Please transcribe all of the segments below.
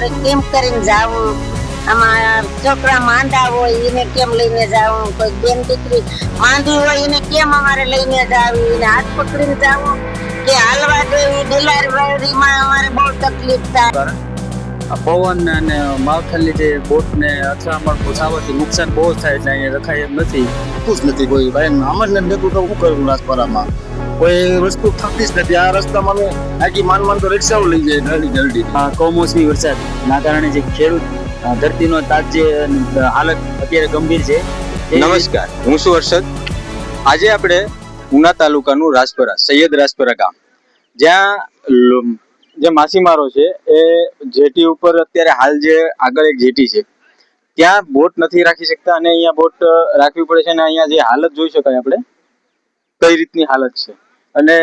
અમારે કેમ કરીને જાવું? આમાં છોકરા માંદા હોય એને કેમ લઈને જવું? કોઈ બેન દીકરી માંદી હોય એને કેમ અમારે લઈને જાવું? એને હાથ પકડીને જવું? કે હાલવા દેવી ડિલિવરીમાં અમારે બહુ તકલીફ થાય. પવન અને માવઠાને લીધે બોટને અથડામણ થવાથી નુકસાન બહુ થાય એટલે અહીંયા રખાય એમ નથી. જ નથી કોઈ. ભાઈ અમને નતું તો શું કરવું રાજપરામાં કોઈ વસ્તુ થતી જ નથી. આ રસ્તામાં અમે આખી માન માન તો રિક્ષાઓ લઈ જાય જલ્દી જલ્દી કમોસમી વરસાદના કારણે જે ખેડૂત ધરતીનો તાજ જે હાલત અત્યારે ગંભીર છે. નમસ્કાર. હું છું હર્ષદ. આજે આપણે ઉના તાલુકાનું રાજપરા સૈયદ રાજપરા ગામ. જ્યાં જે માછીમારો છે એ જેટી ઉપર અત્યારે હાલ જે આગળ એક જેટી છે ત્યાં બોટ નથી રાખી શકતા અને અહીંયા બોટ રાખવી પડે છે અને અહીંયા જે હાલત જોઈ શકાય આપણે કઈ રીતની હાલત છે? અને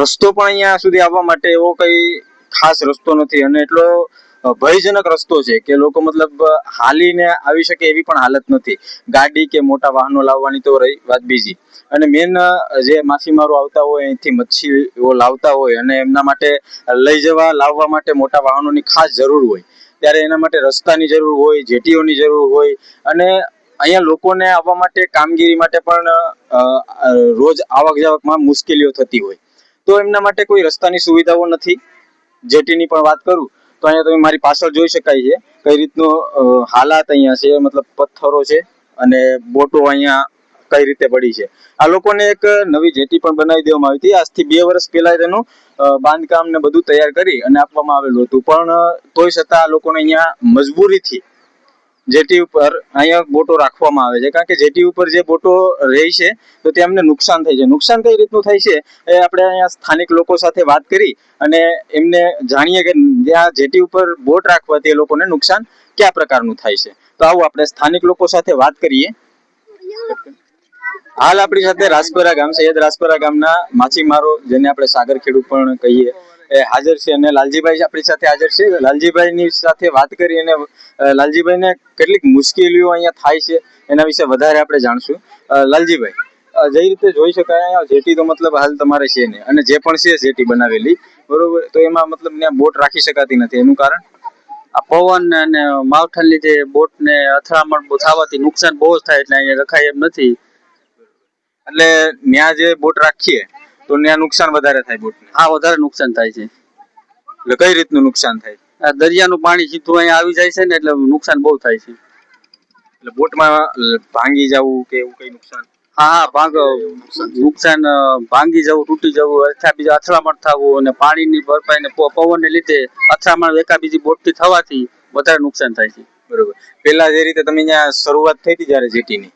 રસ્તો પણ અહીંયા સુધી આવવા માટે એવો કઈ ખાસ રસ્તો નથી. અને એટલો ભયજનક રસ્તો છે કે લોકો મતલબ હાલીને આવી શકે એવી પણ હાલત નથી. ગાડી કે મોટા વાહનો લાવવાની તો રહી, વાત બીજી. અને મેન જે માછીમારો આવતા હોય, અહીંથી મચ્છીઓ લાવતા હોય અને એમના માટે લઈ જવા, લાવવા માટે મોટા વાહનોની ખાસ જરૂર હોય. ત્યારે એના માટે રસ્તાની જરૂર હોય, જેટીઓની જરૂર હોય અને અહીંયા લોકોને આવવા માટે, કામગીરી માટે પણ રોજ આવક જાવકમાં મુશ્કેલીઓ થતી હોય. તો એમના માટે કોઈ રસ્તાની સુવિધાઓ નથી. જેટીની પણ વાત કરું, તો અહીંયા તમે મારી પાછળ જોઈ શકાય છે કઈ રીતનો હાલાત અહીંયા છે, મતલબ પથ્થરો છે અને બોટો અહીંયા કઈ રીતે પડી છે. આ લોકોને એક નવી જેટી પણ બનાવી દેવામાં આવી હતી. આજથી બે વર્ષ પહેલા તેનું બાંધકામ ને બધું તૈયાર કરી અને આપવામાં આવેલું હતું. પણ તોય છતાં આ લોકોને અહીંયા મજબૂરીથી જેટી ઉપર અહીંયા બોટો રાખવામાં આવે છે. કારણ કે જેટી ઉપર જે બોટો રહી છે, તો તેમને નુકસાન થાય છે. નુકસાન કઈ રીતનું થાય છે, એ આપણે અહીંયા સ્થાનિક લોકો સાથે વાત કરી અને એમને જાણીએ કે ત્યાં જેટી ઉપર બોટ રાખવાથી એ લોકોને નુકસાન કયા પ્રકારનું થાય છે. તો આવું આપણે સ્થાનિક લોકો સાથે વાત કરીએ. હાલ આપણી સાથે રાજપરા ગામ, સૈયદ રાજપરા ગામના માછીમારો, જેને આપણે સાગર ખેડૂત પણ કહીએ. હાજર છે અને લાલજીભાઈ આપણી સાથે હાજર છે. લાલજીભાઈની સાથે વાત કરી અને લાલજીભાઈને કેટલીક મુશ્કેલીઓ અહીંયા થાય છે એના વિશે વધારે આપણે જાણશું. લાલજીભાઈ જે રીતે જોઈ શકાય અહીંયા જેટી તો મતલબ હાલ તમારે છે ને અને જે પણ છે જેટી બનાવેલી બરોબર? તો એમાં મતલબ ત્યાં બોટ રાખી શકાતી નથી. એનું કારણ? આ પવન અને માવઠાને લીધે બોટને અથડામણ થવાથી નુકસાન બહુ જ થાય એટલે અહીંયા રખાય એમ નથી. એટલે ત્યાં જે બોટ રાખીએ તો ત્યાં નુકસાન વધારે થાય બોટને? હા વધારે નુકસાન થાય છે. એટલે કઈ રીતનું નુકસાન થાય? આ દરિયાનું પાણી સીધું અહીંયા આવી જાય છે ને એટલે નુકસાન બહુ થાય છે. એટલે બોટમાં ભાંગી જવું કે એવું કઈ નુકસાન? હા હા ભાગ નુકસાન ભાંગી જવું તૂટી જવું અથવા બીજા અથડામણ થવું અને પાણીની ભરપાઈ ને પવનને લીધે અથડામણ એકા બીજી બોટથી થવાથી વધારે નુકસાન થાય છે. બરોબર. પેલા જે રીતે તમે અહીંયા શરૂઆત થઈ હતી જ્યારે જેટીની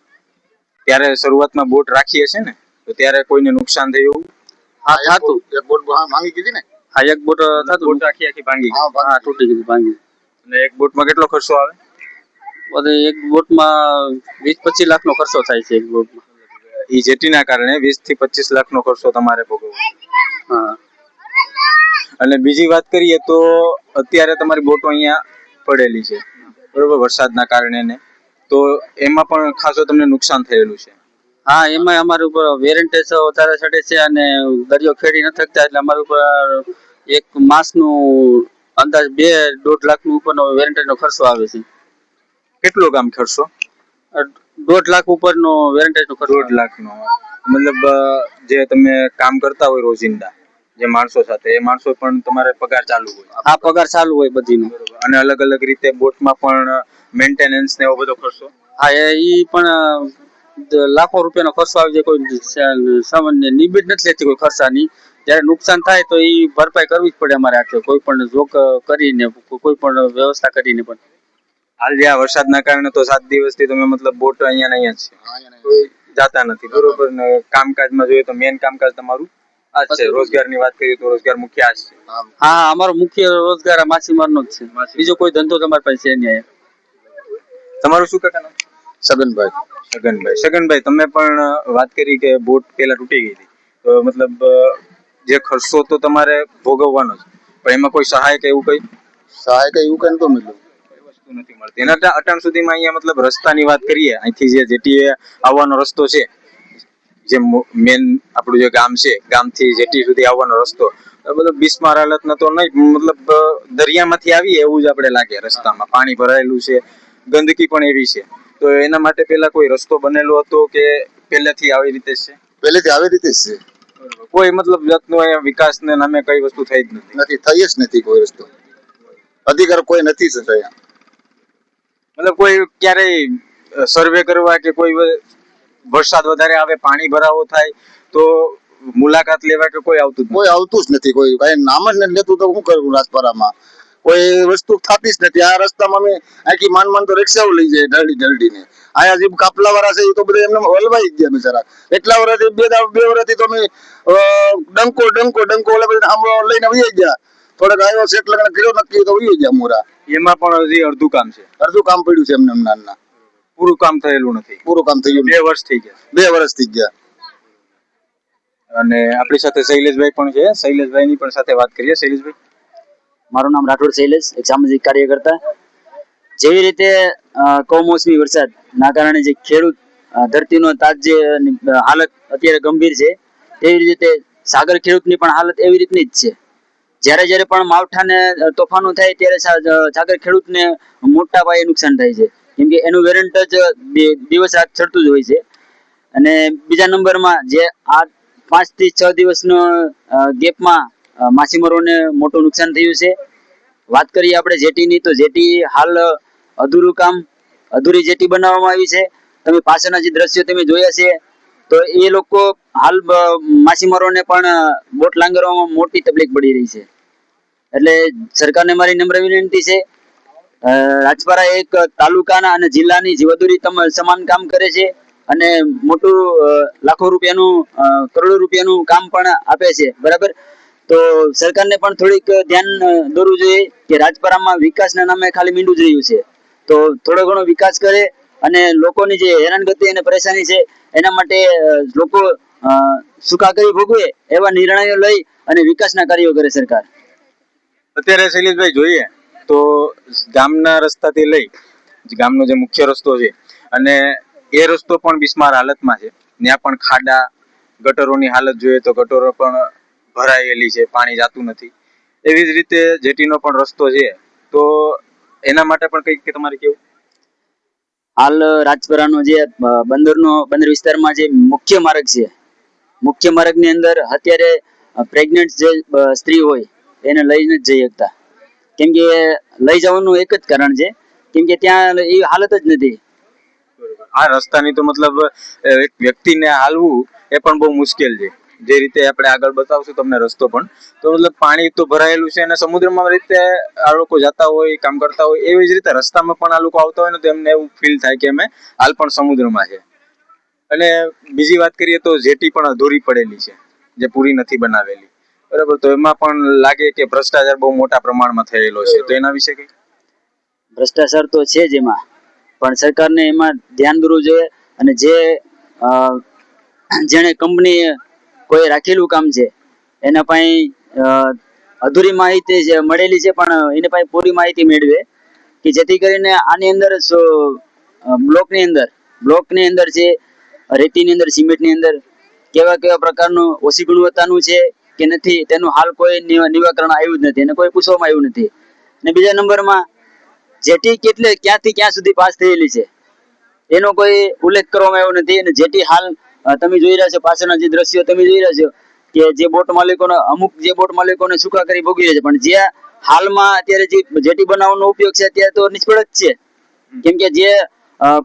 ત્યારે શરૂઆતમાં બોટ રાખી હશે ને તો ત્યારે કોઈને નુકસાન થયું? હા એક બોટ માંગી કીધી ને? હા એક બોટ થતું બોટ આખી આખી ભાંગી ગઈ. હા, ભાંગી. તૂટી ગઈ ભાંગી અને એક બોટમાં કેટલો ખર્ચો આવે? બધે એક બોટમાં વીસ પચીસ લાખનો ખર્ચો થાય છે એક બોટમાં. એ જેટીના કારણે વીસથી પચીસ લાખનો ખર્ચો તમારે ભોગવવો. હા. અને બીજી વાત કરીએ તો અત્યારે તમારી બોટો અહીંયા પડેલી છે. બરોબર વરસાદના કારણે ને તો એમાં પણ ખાસો તમને નુકસાન થયેલું છે. હા એમાં અમારી ઉપર વેરંટેજ વધારે ચડે છે અને દરિયો ખેડી ન થકતા એટલે અમારા ઉપર એક માસનું અંદાજ બે દોઢ લાખનું ઉપરનો વેરંટેજ નો ખર્ચો આવે છે. કેટલો કામ ખર્ચો દોઢ લાખ ઉપરનો વેરંટેજ નો ખર્ચો દોઢ લાખનો મતલબ જે તમે કામ કરતા હોય રોજિંદા જે માણસો સાથે એ માણસો પણ તમારે પગાર ચાલુ હોય. આ પગાર ચાલુ હોય બધીનો. બરોબર. અને અલગ અલગ રીતે બોટમાં પણ મેન્ટેનન્સ ને એવો બધો ખર્ચો? હા એ પણ લાખો રૂપિયાનો ખર્ચો આવી જાય કોઈ સામાન્ય નિમિત નથી લેતી કોઈ ખર્ચાની. જ્યારે નુકસાન થાય તો એ ભરપાઈ કરવી જ પડે અમારે હાથે. કોઈ પણ જોક કરીને કોઈ પણ વ્યવસ્થા કરીને પણ. હાલ જે આ વરસાદના કારણે તો સાત દિવસથી તમે મતલબ બોટ અહીંયા ને અહીંયા છે. જાતા નથી. બરોબર ને કામકાજમાં જોઈએ તો મેન કામકાજ તમારું છે. રોજગારની વાત કરીએ તો રોજગાર મુખ્ય આ છે. હા અમારો મુખ્ય રોજગાર આ માછીમારનો જ છે. બીજો કોઈ ધંધો તમારી પાસે છે નહીં તમારું શું કાકા સગનભાઈ. સગનભાઈ. સગનભાઈ તમે પણ વાત કરી કે બોટ પેલા તૂટી ગઈ હતી. તો મતલબ જે ખર્ચો તો તમારે ભોગવવાનો છે. પણ એમાં કોઈ સહાય કે એવું કઈ? સહાય કઈ એવું કઈ તો મળ્યું. વસ્તુ નથી મળતી. એના અટાણ સુધીમાં અહીંયા મતલબ રસ્તાની વાત કરીએ અહીંથી જે જેટી આવવાનો રસ્તો છે જે મેન આપણું જે ગામ છે ગામથી જેટી સુધી આવવાનો રસ્તો મતલબ બિસ્માર હાલતના તો નહીં મતલબ દરિયામાંથી આવીએ એવું જ આપણે લાગે રસ્તામાં. પાણી ભરાયેલું છે ગંદકી પણ એવી છે. તો એના માટે પેલા કોઈ રસ્તો બનેલો હતો કે પહેલેથી આવી રીતે છે? પહેલેથી આવી રીતે જ છે. કોઈ મતલબ જાતનો અહીંયા વિકાસને નામે કઈ વસ્તુ થઈ જ નથી? નથી થઈ જ નથી કોઈ રસ્તો. અધિકાર કોઈ નથી જ અહીંયા મતલબ કોઈ ક્યારેય સર્વે કરવા કે કોઈ વરસાદ વધારે આવે પાણી ભરાવો થાય તો મુલાકાત લેવા કે કોઈ આવતું કોઈ આવતું જ નથી. કોઈ કઈ નામ જ નથી લેતું તો હું કરું રાજપરામાં? કોઈ વસ્તુ સ્થાપીશ નથી. આ રસ્તામાં અમે આખી માન માન તો રિક્ષાઓ લઈ જાય ઢળી ઢળડીને આયા જે કાપલા વાળા છે એ તો બધા એમને હલવાઈ ગયા બિચારા. એટલા વર્ષથી બે બે વર્ષથી તો અમે ડંકો ડંકો ડંકો ઓલા બધા આમ લઈને વહી ગયા. થોડાક આવ્યો છે એટલે કર્યો નક્કી તો વહી ગયા મોરા. એમાં પણ હજી અડધું કામ છે. અડધું કામ પડ્યું છે એમને એમ નાના પૂરું કામ થયેલું નથી. પૂરું કામ ગયું બે વર્ષ થઈ ગયા. બે વર્ષ થઈ ગયા. અને આપણી સાથે શૈલેષભાઈ પણ છે. શૈલેષભાઈની પણ સાથે વાત કરીએ. શૈલેષભાઈ? મારું નામ રાઠોડ શૈલેષ, એક સામાજિક કાર્યકર્તા. જેવી રીતે કમોસમી વરસાદના કારણે જે ખેડૂત ધરતીનો તાજ હાલત અત્યારે ગંભીર છે, તેવી રીતે સાગર ખેડૂતની પણ હાલત એવી રીતની જ છે. જ્યારે જ્યારે પણ માવઠાને તોફાનો થાય ત્યારે સાગર ખેડૂતને મોટા પાયે નુકસાન થાય છે. કેમ કે એનું વેરંટ જ દિવસ રાત ચડતું જ હોય છે. અને બીજા નંબરમાં જે આ પાંચથી છ દિવસનો ગેપમાં માછીમારોને મોટું નુકસાન થયું છે. વાત કરીએ આપણે જેટીની, તો જેટી હાલ અધૂરું કામ, અધૂરી જેટી બનાવવામાં આવી છે. તમે પાછળના જે દ્રશ્યો તમે જોયા છે, તો એ લોકો હાલ માછીમારોને પણ બોટ લાંગરવામાં મોટી તકલીફ પડી રહી છે. એટલે સરકારને મારી નમ્ર વિનંતી છે રાજપારા એક તાલુકાના અને જિલ્લાની જીવાદુરી સમાન કામ કરે છે અને મોટું લાખો રૂપિયાનું કરોડો રૂપિયાનું કામ પણ આપે છે. બરાબર? તો સરકારને પણ થોડીક ધ્યાન દોરવું જોઈએ કે રાજપરામાં વિકાસના નામે ખાલી મીંડું જ રહ્યું છે. તો થોડો ઘણો વિકાસ કરે અને લોકોની જે હેરાનગતિ અને પરેશાની છે, એના માટે લોકો સુખાકારી ભોગવે એવા નિર્ણયો લઈ અને વિકાસના કાર્યો કરે સરકાર. અત્યારે શૈલેષભાઈ જોઈએ તો ગામના રસ્તાથી લઈ, ગામનો જે મુખ્ય રસ્તો છે અને એ રસ્તો પણ બિસ્માર હાલતમાં છે. ત્યાં પણ ખાડા, ગટરોની હાલત જોઈએ તો ગટરો પણ ભરાયેલી છે પાણી જાતું નથી. એવી જ રીતે જેટીનો પણ રસ્તો છે. તો એના માટે પણ કંઈક તમારે કેવું? હાલ રાજપરાનો જે બંદરનો બંદર વિસ્તારમાં જે મુખ્ય માર્ગ છે મુખ્ય માર્ગની અંદર અત્યારે પ્રેગ્નેન્ટ જે સ્ત્રી હોય એને લઈને જ જઈ શકતા. કેમ કે લઈ જવાનું એક જ કારણ છે. કેમ કે ત્યાં એ હાલત જ નથી. આ રસ્તાની તો મતલબ એક વ્યક્તિને હાલવું એ પણ બહુ મુશ્કેલ છે. જે રીતે આપણે આગળ બતાવશું તમને રસ્તો પણ. તો મતલબ પાણી તો ભરાયેલું છે અને સમુદ્રમાં રીતે આ લોકો જતા હોય, કામ કરતા હોય, એવી જ રીતે રસ્તામાં પણ આ લોકો આવતા હોય ને તો એમને એવું ફીલ થાય કે અમે હાલ પણ સમુદ્રમાં છે. અને બીજી વાત કરીએ તો જેટી પણ અધૂરી પડેલી છે, જે પૂરી નથી બનાવેલી. બરાબર, તો એમાં પણ લાગે કે ભ્રષ્ટાચાર બહુ મોટા પ્રમાણમાં થયેલો છે. તો એના વિશે કઈ? ભ્રષ્ટાચાર તો છે જ એમાં. પણ સરકારને એમાં ધ્યાન દોરવું જોઈએ અને જે જેણે કંપની કોઈ રાખેલું કામ છે? એના પાસે અધૂરી માહિતી મળેલી છે, પણ એને પાસે પૂરી માહિતી મેળવે કે જેથી કરીને આની અંદર બ્લોકની અંદર બ્લોકની અંદર છે રેતીની અંદર, સિમેન્ટની અંદર કેવા કેવા પ્રકારનું ઓછી ગુણવત્તાનું છે કે નથી, તેનું હાલ કોઈ નિવા- નિવાકરણ આવ્યું જ નથી અને કોઈ પૂછવામાં આવ્યું નથી. અને બીજા નંબરમાં, જેટી કેટલે ક્યાંથી ક્યાં સુધી પાસ થયેલી છે? એનો કોઈ ઉલ્લેખ કરવામાં આવ્યો નથી અને જેટી હાલ તમે જોઈ રહ્યા છો પાછળના જે દ્રશ્યો તમે જોઈ રહ્યા છો કે જે બોટ માલિકોનો અમુક જે બોટ માલિકોને સુખાકારી કરી ભોગવી રહ્યા છે. પણ જે હાલમાં અત્યારે જે જેટી બનાવવાનો ઉપયોગ છે અત્યારે તો નિષ્ફળ જ છે. કેમ કે જે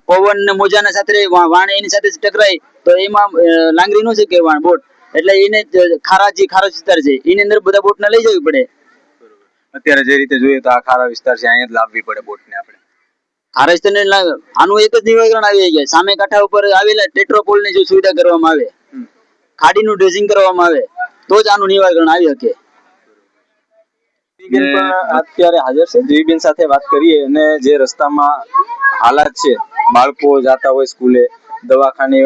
પવન ને મોજાના સાથે વાણી એની સાથે ટકરાય તો એમાં લાંગરી નું છે કે વાણ બોટ? એટલે એને ખારા જે ખારો વિસ્તાર છે એની અંદર બધા બોટને લઈ જવી પડે. અત્યારે જે રીતે જોઈએ તો આ ખારા વિસ્તાર છે અહીંયા જ લાવવી પડે બોટને આપણે. ખારસ્તને આનું એક જ નિવેદન આવી ગયા. સામે કાંઠા ઉપર આવેલા ટેટ્રોપોલની જો સુવિધા કરવામાં આવે. ખાડીનું ડ્રેસિંગ કરવામાં આવે તો જ આનું નિવારણ આવી શકે. અત્યારે હાજર છે. જીવીબેન સાથે વાત કરીએ અને જે રસ્તામાં હાલાત છે બાળકો જાતા હોય સ્કૂલે દવાખાને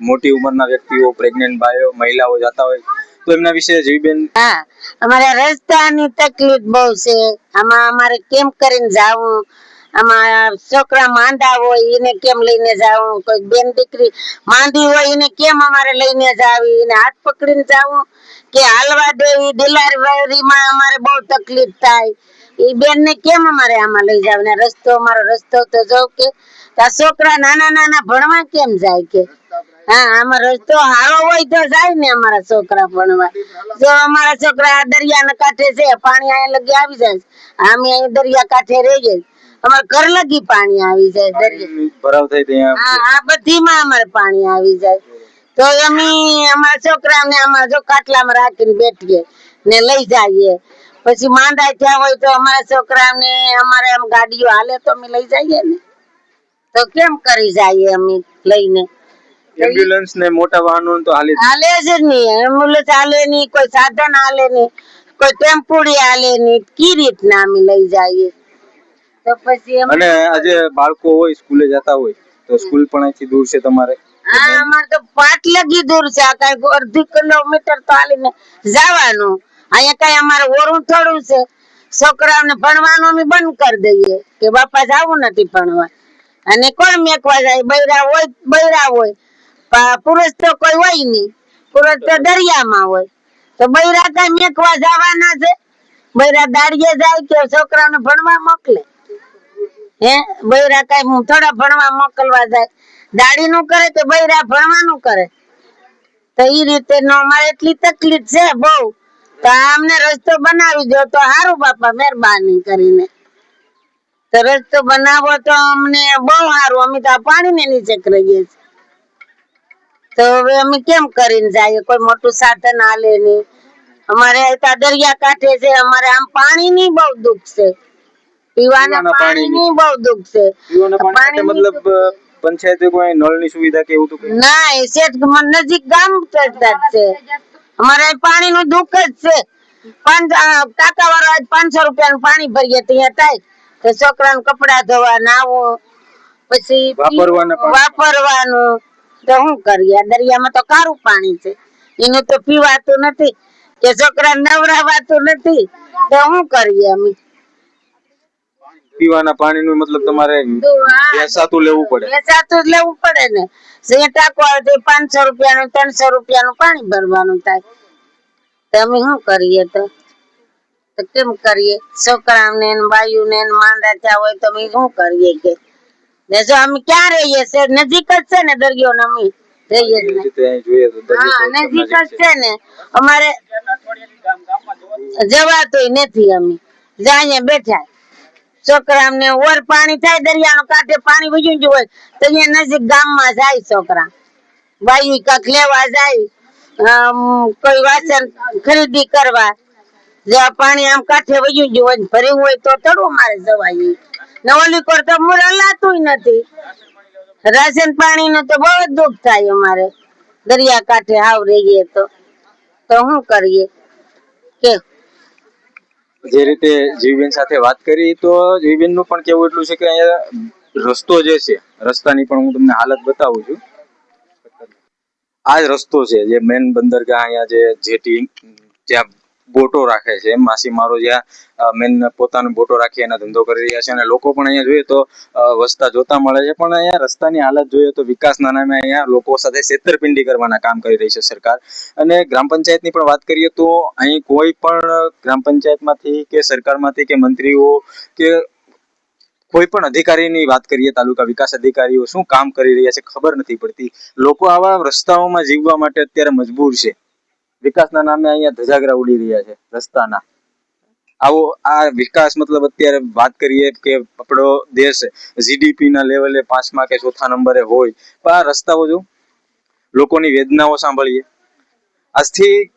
મોટી ઉંમરના વ્યક્તિઓ પ્રેગ્નન્ટ ભાઈઓ મહિલાઓ જાતા હોય તો એમના વિશે જીવીબેન હા અમારે રસ્તાની તકલીફ બહુ છે. આમાં અમારે કેમ કરીને જાવું? આમાં છોકરા માંદા હોય એને કેમ લઈને જાવું? કોઈ બેન દીકરી માંદી હોય એને કેમ અમારે લઈને જાવી? એને હાથ પકડીને જાવું? કે હાલવા દેવી ડિલિવરીમાં અમારે બહુ તકલીફ થાય. એ બેન ને કેમ અમારે આમાં લઈ જાવ? ને રસ્તો, અમારો રસ્તો તો જો કે આ છોકરા નાના નાના ભણવા કેમ જાય કે? હા, આમાં રસ્તો સારો હોય તો જાય ને અમારા છોકરા ભણવા. જો અમારા છોકરા દરિયાના કાંઠે છે, પાણી અહીંયા લગી આવી જાય. અમે અહીં દરિયા કાંઠે રહીએ અમારા ઘર લગી પાણી આવી જાય દરિયા. ભરાવ થઈ ત્યાં આ બધીમાં અમારે પાણી આવી જાય. તો અમે અમારા છોકરાને આમાં જો કાટલામાં રાખીને બેઠીએ ને લઈ જઈએ. પછી માંદા થયા હોય તો અમારા છોકરાને અમારે એમ ગાડીઓ હાલે તો અમે લઈ જઈએ ને. તો કેમ કરી જઈએ અમે લઈને? એમ્બ્યુલન્સ ને મોટા વાહનો તો હાલે હાલે જ નહીં. એમ્બ્યુલન્સ હાલે નહીં કોઈ સાધન હાલે નહીં કોઈ ટેમ્પુડી હાલે નહીં. કી રીતના અમે લઈ જઈએ? તો પછી અને આજે બાળકો હોય સ્કૂલે જતા હોય તો સ્કૂલ પણ અહીંથી દૂર છે તમારે? હા અમારે તો પાટ લગી દૂર છે. આ કઈ અડધી કિલોમીટર તો હાલીને જવાનું. અહીંયા કઈ અમારે ઓરું થોડું છે. છોકરાઓને ભણવાનું અમે બંધ કરી દઈએ. કે બાપા જવું નથી ભણવા. અને કોણ મેકવા જાય. બૈરા હોય બૈરા હોય. પુરુષ તો કોઈ હોય નહીં. પુરુષ તો દરિયામાં હોય. તો બૈરા કઈ મેકવા જવાના છે. બૈરા દાડીએ જાય કે છોકરાને ભણવા મોકલે. હે? બૈરા કઈ થોડા ભણવા મોકલવા જાય. દાડી નું કરે તો બૈરા ભણવાનું કરે. તો ઈ રીતે નો મારે એટલી તકલીફ છે બહુ. તો આમને રસ્તો બનાવી દો તો સારું બાપા, મહેરબાની કરીને. તો રસ્તો બનાવો તો અમને બહુ સારું અમે તો પાણી ને નીચે કરીએ છીએ. તો હવે અમે કેમ કરીને જઈએ? કોઈ મોટું સાધન હાલે નહીં. અમારે દરિયા કાંઠે છે, અમારે આમ પાણી ની બહુ દુઃખ છે. પીવાના પાણીની. બહુ દુઃખ છે. પીવાના પાણી મતલબ પંચાયતે કોઈ નળની સુવિધા કે એવું તો ના એ શેઠ નજીક ગામ ચડતા છે. અમારે પાણીનું દુઃખ જ છે. પાંચ કાકા વાળા આજ પાંચસો રૂપિયા નું પાણી ભરીએ ત્યાં થાય. તો છોકરાનું કપડા ધોવા નાવું પછી વાપરવાના વાપરવાનું. તો શું કરીએ? દરિયામાં તો કારું પાણી છે. એનું તો પીવાતું નથી. કે છોકરા નવરાવાતું નથી. તો શું કરીએ અમે? પીવાના પાણીનું મતલબ તમારે વેચાતું લેવું પડે. વેચાતું જ લેવું પડે ને. જે ટાંકો આવે પાંચસો રૂપિયાનું ત્રણસો રૂપિયાનું પાણી ભરવાનું થાય. તો અમે શું કરીએ તો? તો કેમ કરીએ? છોકરાઓને બાયુને માંદા થયા હોય તો અમે શું કરીએ કે? ને જો અમે ક્યાં રહીએ છે નજીક જ છે ને દરિયો ને. અમે રહીએ હા નજીક નજીક જ છે. ને. અમારે જવાતું નથી અમે. જાય બેઠા છોકરા ને ઓર પાણી થાય, દરિયાનો કાંઠે પાણી વહી ગયું હોય, તો અહીંયા નજીક ગામમાં જાય છોકરા. ભાઈ કાંક લેવા જાય કોઈ વાસણ ખરીદી કરવા જ્યાં પાણી આમ કાંઠે વહી ગયું હોય ભર્યું હોય તો થોડું મારે જવાય. ને ઓલી કોર તો મૂળ હલાતું નથી. રાશન પાણી નું તો બહુ જ દુઃખ થાય અમારે. દરિયા કાંઠે હાવ રહીએ તો. તો શું કરીએ? કે જે રીતે જીવબેન સાથે વાત કરી, તો જીવબેનનું પણ કેવું એટલું છે કે અહીંયા રસ્તો જે છે, રસ્તાની પણ હું તમને હાલત બતાવું છું. આ જ રસ્તો છે, જે મેન બંદરગાહ અહીંયા જે જેટી, જ્યાં બોટો રાખે છે. માછીમારો જ્યાં મેન પોતાનો બોટો રાખી એના ધંધો કરી રહ્યા છે અને લોકો પણ અહીંયા જોઈએ તો વસતા જોતા મળે છે. પણ અહીંયા રસ્તાની હાલત જોઈએ તો વિકાસના નામે અહીંયા લોકો સાથે છેતરપિંડી કરવાના કામ કરી રહી છે સરકાર. અને ગ્રામ પંચાયતની પણ વાત કરીએ તો અહીં કોઈ પણ ગ્રામ પંચાયતમાંથી કે સરકારમાંથી કે મંત્રીઓ કે કોઈ પણ અધિકારીની વાત કરીએ, તાલુકા વિકાસ અધિકારીઓ શું કામ કરી રહ્યા છે ખબર નથી પડતી. લોકો આવા રસ્તાઓમાં જીવવા માટે અત્યારે મજબૂર છે. વિકાસના નામે અહીંયા ધજાગરા ઉડી રહ્યા છે, રસ્તાના. આવો, આ વિકાસ મતલબ અત્યારે વાત કરીએ કે આપણો દેશ જીડીપી ના લેવલે પાંચમા કે ચોથા નંબરે હોય. પણ આ રસ્તાઓ જો, લોકોની વેદનાઓ સાંભળીએ. આજથી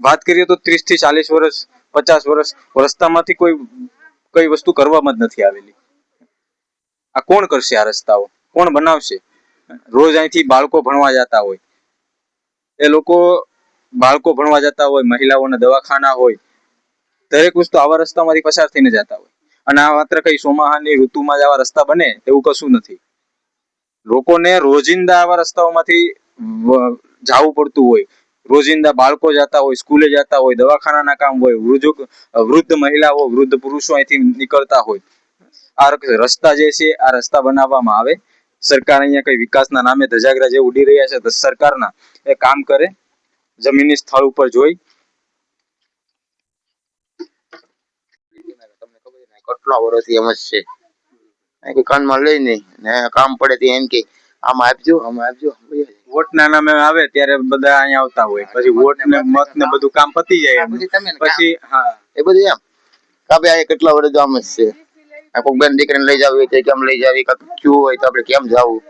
વાત કરીએ તો ત્રીસથી ચાલીસ વર્ષ, પચાસ વર્ષ રસ્તામાંથી કોઈ, કઈ વસ્તુ કરવામાં જ નથી આવેલી. આ કોણ કરશે આ રસ્તાઓ? કોણ બનાવશે? રોજ અહીંથી બાળકો ભણવા જતા હોય. એ લોકો બાળકો ભણવા જતા હોય, મહિલાઓના દવાખાના હોય, દરેક વસ્તુ આવા રસ્તામાંથી પસાર થઈને જતા હોય. અને આ માત્ર કઈ સોમાહાની ઋતુમાં જ આવા રસ્તા બને એવું કશું નથી. લોકોને રોજિંદા આવા રસ્તાઓમાંથી જવું પડતું હોય. રોજિંદા બાળકો જતા હોય, સ્કૂલે જતા હોય, દવાખાનાના કામ હોય, વૃદ્ધ વૃદ્ધ મહિલાઓ, વૃદ્ધ પુરુષો અહીંથી નીકળતા હોય. આ રસ્તા જે છે, આ રસ્તા બનાવવામાં આવે. સરકાર અહીંયા કઈ વિકાસના નામે ધજાગરા જે ઉડી રહ્યા છે સરકારના એ કામ કરે. જમીની સ્થળ ઉપર જોઈ. કેટલા વર્ષથી એમ જ છે. કાનમાં લઈ નહીં ને કામ પડે તે એમ કે આમાં આપજો આમાં આપજો. વોટના નામે આવે ત્યારે બધા અહીંયા આવતા હોય. પછી વોટ ને મત ને બધું કામ પતી જાય પછી હા. એ બધું એમ. કાબે આ કેટલા વર્ષ આમ જ છે. આ કોઈક બેન દીકરીને લઈ જાવી કે કેમ લઈ જાવી? કાંઈક ક્યુ હોય તો આપણે કેમ જાવું?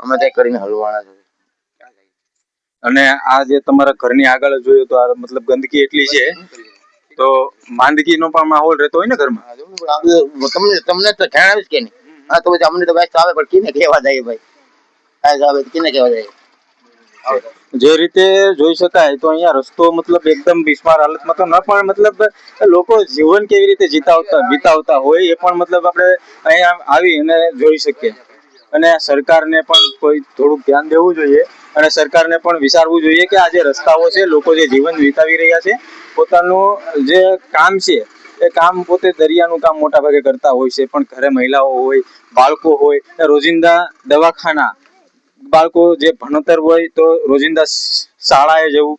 અમે ત્યાં કરીને હલવાના છે. અને આ જે તમારા ઘરની આગળ જોયું તો આ મતલબ ગંદકી એટલી છે. તો માંદગીનો પણ માહોલ રહેતો હોય ને ઘરમાં? ને, તમને તમને તો જણાવીશ કે નહીં. હા તો અમને તો બેસ્ટ આવે પણ કીને કહેવા જાય ભાઈ. આ આવે કીને કહેવા જાય. જે રીતે જોઈ શકાય તો અહીંયા રસ્તો મતલબ એકદમ બિસ્માર હાલતમાં તો ન પણ મતલબ લોકો જીવન કેવી રીતે જીતાવતા વિતાવતા હોય એ પણ મતલબ આપણે અહીંયા આવી અને જોઈ શકીએ. અને સરકારને પણ કોઈ થોડુંક ધ્યાન દેવું જોઈએ. અને સરકારને પણ વિચારવું જોઈએ કે આ જે રસ્તાઓ છે, લોકો જે જીવન વિતાવી રહ્યા છે, પોતાનું જે કામ છે, એ કામ પોતે દરિયાનું કામ મોટા ભાગે કરતા હોય છે. પણ ઘરે મહિલાઓ હોય, બાળકો હોય રોજિંદા દવાખાના, બાળકો જે ભણતર હોય તો રોજિંદા શાળાએ જવું,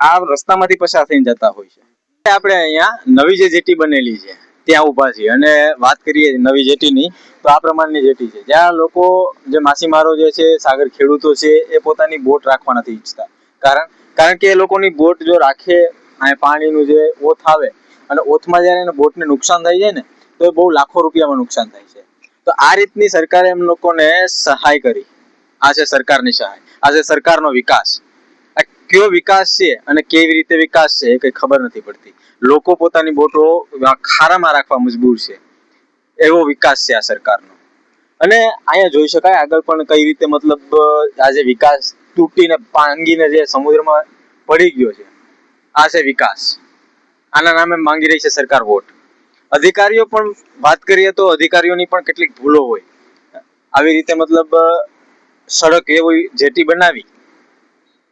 આ રસ્તામાંથી પસાર થઈને જતા હોય છે. આપણે અહીંયા નવી જે જેટી બનેલી છે ત્યાં ઊભા છીએ. અને વાત કરીએ નવી જેટીની, તો આ પ્રમાણની જેટી છે. જ્યાં લોકો જે માછીમારો જે છે, સાગર ખેડૂતો છે, એ પોતાની બોટ રાખવા નથી ઈચ્છતા. કારણ કારણ કે એ લોકોની બોટ જો રાખે અહીંયા પાણીનું જે ઓથ આવે, અને ઓથમાં જ્યારે એને બોટને નુકસાન થઈ જાય ને, તો એ બહુ લાખો રૂપિયામાં નુકસાન થાય છે. તો આ રીતની સરકારે એમ લોકોને સહાય કરી. આ છે સરકારની સહાય. આ છે સરકારનો વિકાસ. કયો વિકાસ છે અને કેવી રીતે વિકાસ છે એ કઈ ખબર નથી પડતી. લોકો પોતાની બોટો ખારામાં રાખવા મજબૂર છે. એવો વિકાસ છે આ સરકારનો. અને અહીંયા જોઈ શકાય આગળ પણ કઈ રીતે મતલબ આજે વિકાસ તૂટીને પાંગીને જે સમુદ્રમાં પડી ગયો છે, આ છે વિકાસ. આના નામે માંગી રહી છે સરકાર વોટ. અધિકારીઓ પણ વાત કરીએ તો અધિકારીઓની પણ કેટલીક ભૂલો હોય. આવી રીતે મતલબ સડક એવી જેટી બનાવી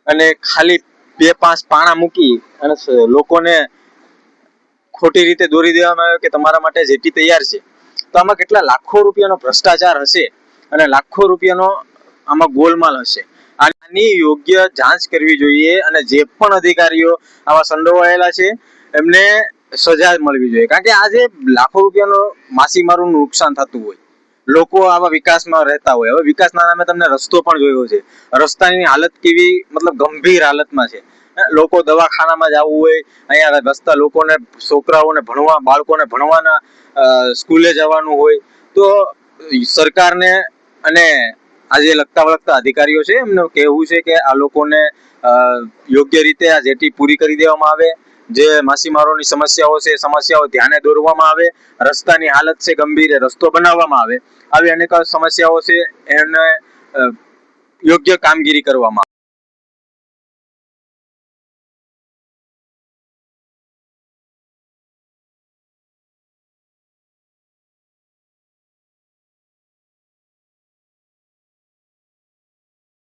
અને ખાલી બે પાંચ પાણા મૂકી અને લોકોને ખોટી રીતે દોરી દેવામાં આવે કે તમારા માટે જેટી તૈયાર છે. તો આમાં કેટલા લાખો રૂપિયાનો ભ્રષ્ટાચાર હશે અને લાખો રૂપિયાનો આમાં ગોલમાલ હશે. આની યોગ્ય જાંચ કરવી જોઈએ અને જે પણ અધિકારીઓ આવા સંડોવાયેલા છે, એમને સજા મળવી જોઈએ. કારણ કે આજે લાખો રૂપિયાનો માછીમારોનું નુકસાન થતું હોય. લોકો આવા વિકાસમાં રહેતા હોય. હવે વિકાસના નામે તમને રસ્તો પણ જોયો છે. રસ્તાની હાલત કેવી, મતલબ ગંભીર હાલતમાં છે. લોકો દવાખાનામાં જવું હોય. અહીંયા રસ્તા લોકોને, છોકરાઓને ભણવા, બાળકોને ભણવાના સ્કૂલે જવાનું હોય. તો સરકારને અને આજે લગતા વળગતા અધિકારીઓ છે એમનું કહેવું છે કે આ લોકોને યોગ્ય રીતે આ જેટી પૂરી કરી દેવામાં આવે. જે માછીમારોની સમસ્યાઓ છે સમસ્યાઓ ધ્યાને દોરવામાં આવે, રસ્તાની હાલત છે ગંભીર રસ્તો બનાવવામાં આવે. આવી અનેક સમસ્યાઓ છે, એને યોગ્ય કામગીરી કરવામાં